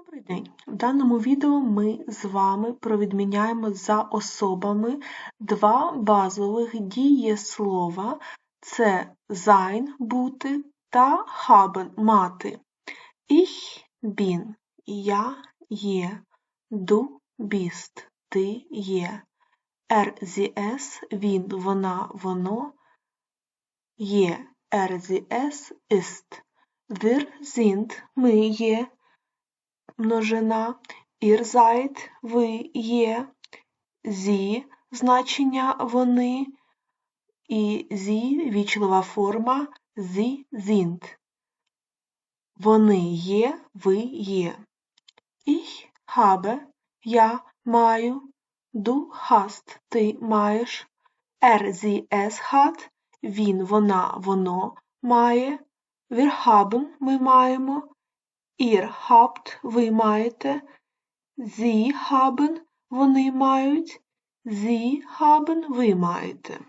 Добрий день! В даному відео ми з вами провідміняємо за особами два базових дієслова це sein бути та haben мати. Ich bin – я є, du bist – ти є, er sie es – він, вона, воно є, er sie es ist, wir sind – ми є, множина, seid – ви є, sie – значення вони, і sie – вічлива форма sie sind. Вони є, ви є. Ich habe – я маю, du hast – ти маєш, er sie es hat – він, вона, воно має, wir haben – ми маємо, Ihr habt – ви маєте, Sie haben – вони мають, Sie haben – ви маєте.